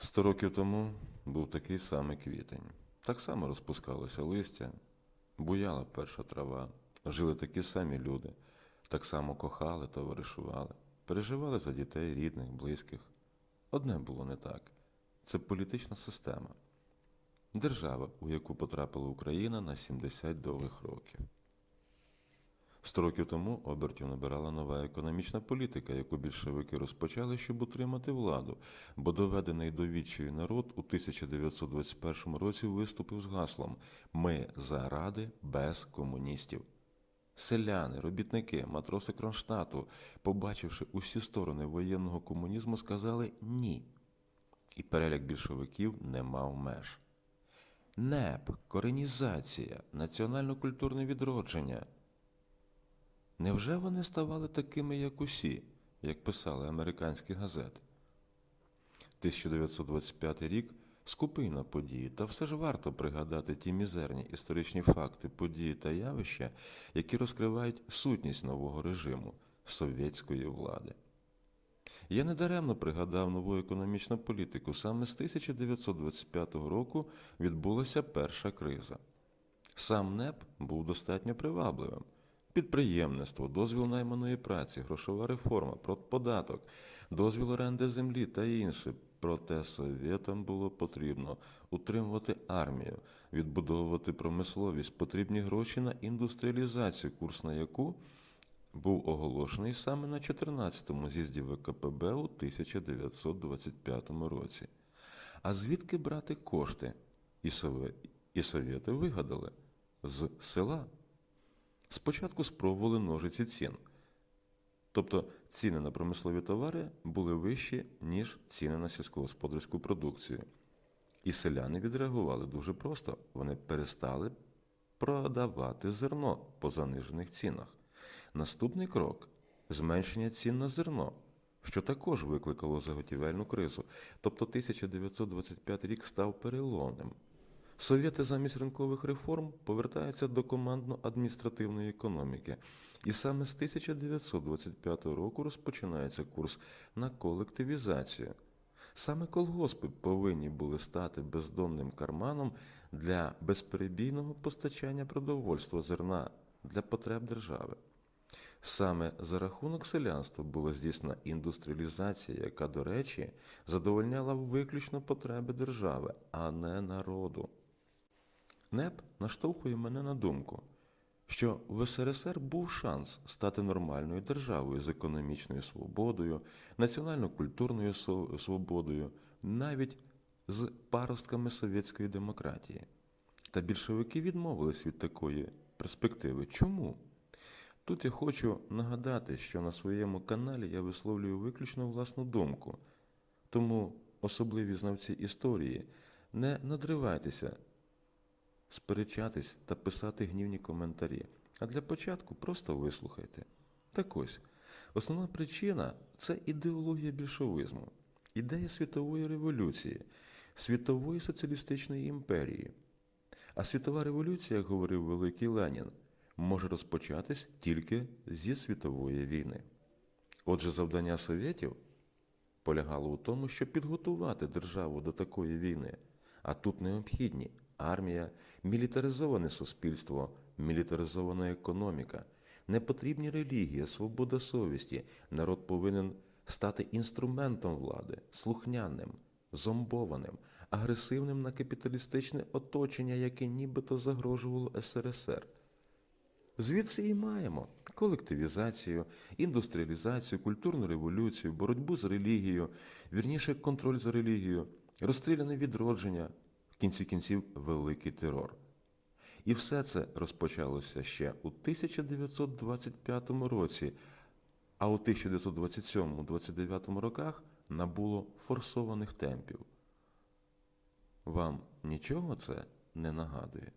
Сто років тому був такий самий квітень. Так само розпускалося листя, буяла перша трава, жили такі самі люди, так само кохали, товаришували, переживали за дітей, рідних, близьких. Одне було не так це політична система, держава, у яку потрапила Україна на 70 довгих років. Сто років тому обертів набирала нова економічна політика, яку більшовики розпочали, щоб утримати владу, бо доведений до відчаю народ у 1921 році виступив з гаслом Ми за ради без комуністів. Селяни, робітники, матроси Кронштадту, побачивши усі сторони воєнного комунізму, сказали ні. І переляк більшовиків не мав меж. НЕП, коренізація, національно-культурне відродження. Невже вони ставали такими, як усі, як писали американські газети? 1925 рік скупий на події, та все ж варто пригадати ті мізерні історичні факти, події та явища, які розкривають сутність нового режиму совєтської влади. Я недаремно пригадав нову економічну політику. Саме з 1925 року відбулася перша криза. Сам НЕП був достатньо привабливим. Підприємництво, дозвіл найманої праці, грошова реформа, податок, дозвіл оренди землі та інше. Проте совєтам було потрібно утримувати армію, відбудовувати промисловість, потрібні гроші на індустріалізацію, курс на яку був оголошений саме на 14-му з'їзді ВКПБ у 1925 році. А звідки брати кошти? І, совєти вигадали з села. Спочатку спробували ножиці цін. Тобто ціни на промислові товари були вищі, ніж ціни на сільськогосподарську продукцію. І селяни відреагували дуже просто. Вони перестали продавати зерно по занижених цінах. Наступний крок зменшення цін на зерно, що також викликало заготівельну кризу. Тобто 1925 рік став переломним. Совєти замість ринкових реформ повертаються до командно-адміністративної економіки. І саме з 1925 року розпочинається курс на колективізацію. Саме колгоспи повинні були стати бездонним карманом для безперебійного постачання продовольства зерна для потреб держави. Саме за рахунок селянства була здійснена індустріалізація, яка, до речі, задовольняла виключно потреби держави, а не народу. НЕП наштовхує мене на думку, що в СРСР був шанс стати нормальною державою з економічною свободою, національно-культурною свободою, навіть з паростками совєтської демократії. Та більшовики відмовились від такої перспективи. Чому? Тут я хочу нагадати, що на своєму каналі я висловлюю виключно власну думку. Тому особливі знавці історії не надривайтеся сперечатись та писати гнівні коментарі. А для початку просто вислухайте. Так ось, основна причина це ідеологія більшовизму, ідея світової революції, світової соціалістичної імперії. А світова революція, як говорив великий Ленін, може розпочатись тільки зі світової війни. Отже, завдання совєтів полягало у тому, щоб підготувати державу до такої війни. А тут необхідні армія, мілітаризоване суспільство, мілітаризована економіка, непотрібні релігія, свобода совісті. Народ повинен стати інструментом влади, слухняним, зомбованим, агресивним на капіталістичне оточення, яке нібито загрожувало СРСР. Звідси і маємо колективізацію, індустріалізацію, культурну революцію, боротьбу з релігією, вірніше контроль за релігією, розстріляне відродження, кінці кінців великий терор. І все це розпочалося ще у 1925 році, а у 1927-29 роках набуло форсованих темпів. Вам нічого це не нагадує?